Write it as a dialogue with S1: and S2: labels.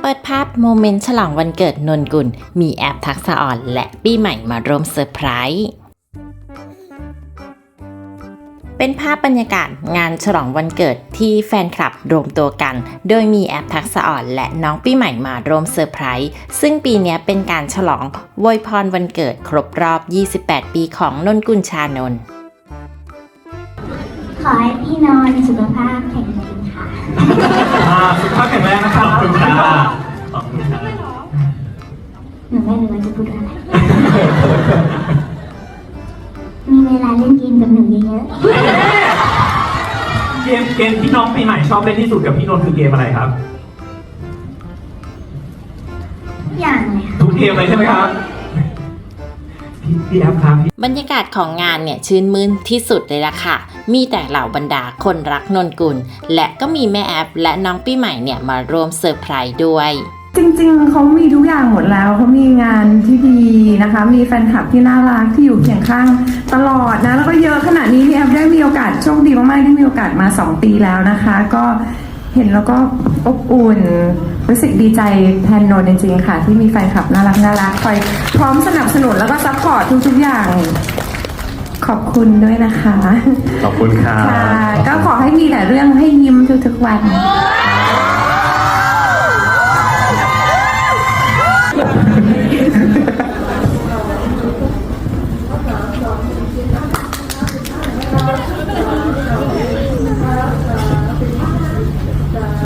S1: เปิดภาพโมเมนต์ฉลองวันเกิดนนกุล มีแอปทักษะอ่อนและปีใหม่มาร่วมเซอร์ไพรส์เป็นภาพบรรยากาศงานฉลองวันเกิดที่แฟนคลับรวมตัวกัน โดยมีแอปทักษะอ่อนและน้องปีใหม่มาร่วมเซอร์ไพรส์ ซึ่งปีเนี้ยเป็นการฉลองอวยพรวันเกิดครบรอบ 28 ปีของนนกุลชานนท์
S2: ขอให้พี่นอนสุขภาพแข็งแรงค่ะ
S3: อ่าสุขภาพแข็งแรงนะครับ ขอบคุณครับขอบคุณครับ
S2: หนูไม่รู้ว่าจะพูดอะไร มีเวลาเล่นเกมกับหนูเยอะ
S3: เกมเกมที่น้องปีใหม่ชอบเล่นที่สุดกับพี่นนท์คือเกมอะไรครับ
S2: ๆทุกอย่างเลยค่ะ
S3: ทุกเกมเลยใช่ไหมครับ พี่พี่แอฟครับพี่
S1: บรรยากาศของงานเนี่ยชื่นมื่นที่สุดเลยล่ะค่ะ มีแต่เหล่าบรรดาคนรักนนกุล และก็มีแม่แอปและน้องปีใหม่เนี่ยมาร่วมเซอร์ไพรส์ด้วย
S4: จริงๆ เขามีทุกอย่างหมดแล้วเขามีงานที่ดีนะคะ มีแฟนคลับที่น่ารักที่อยู่เคียงข้างตลอดนะ แล้วก็เยอะขนาดนี้พี่แอฟได้มีโอกาสโชคดีมากๆที่มีโอกาสมา 2 ปีแล้วนะคะ ก็เห็นแล้วก็อบอุ่น รู้สึกดีใจแทนนนท์จริงๆค่ะ ที่มีแฟนคลับน่ารักน่ารักคอยพร้อมสนับสนุนแล้วก็ซัพพอร์ตทุกๆอย่าง ขอบคุณด้วยนะคะ
S3: ขอบคุณครับ
S4: ค่ะ ก็ขอให้มีแต่เรื่องให้ยิ้มทุกๆวัน
S3: ค